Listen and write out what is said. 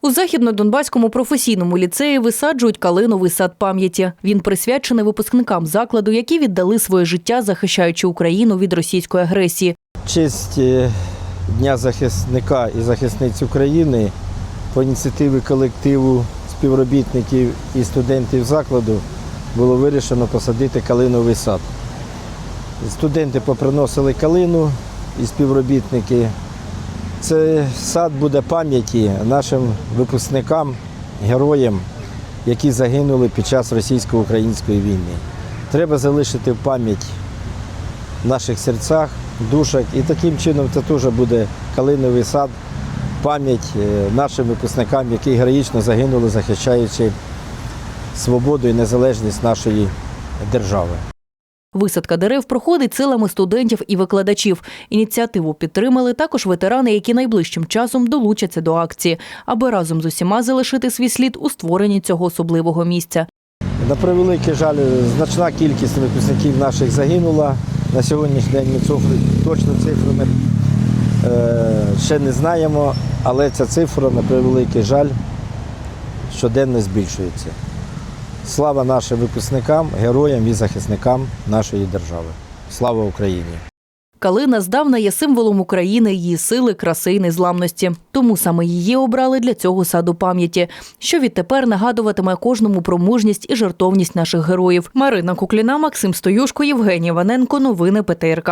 У західно-донбаському професійному ліцеї висаджують калиновий сад пам'яті. Він присвячений випускникам закладу, які віддали своє життя, захищаючи Україну від російської агресії. Честь е, Дня захисника і захисниць України по ініціативі колективу співробітників і студентів закладу було вирішено посадити калиновий сад. Студенти поприносили калину і співробітники. Це сад буде пам'яті нашим випускникам, героям, які загинули під час російсько-української війни. Треба залишити пам'ять в наших серцях, душах. І таким чином це теж буде калиновий сад, пам'ять е, нашим випускникам, які героїчно загинули, захищаючи свободу і незалежність нашої держави. Висадка дерев проходить силами студентів і викладачів. Ініціативу підтримали також ветерани, які найближчим часом долучаться до акції, аби разом з усіма залишити свій слід у створенні цього особливого місця. На превеликий жаль, значна кількість випускників наших загинула. На сьогоднішній день ми цифри, точну цифру ми е, ще не знаємо, але ця цифра, на превеликий жаль, щоденно збільшується. Слава нашим випускникам, героям і захисникам нашої держави. Слава Україні! Калина здавна є символом України, її сили, краси і незламності. Тому саме її обрали для цього саду пам'яті, що відтепер нагадуватиме кожному про мужність і жертовність наших героїв. Марина Кукліна, Максим Стоюшко, Євгеній Ваненко. Новини ПТРК.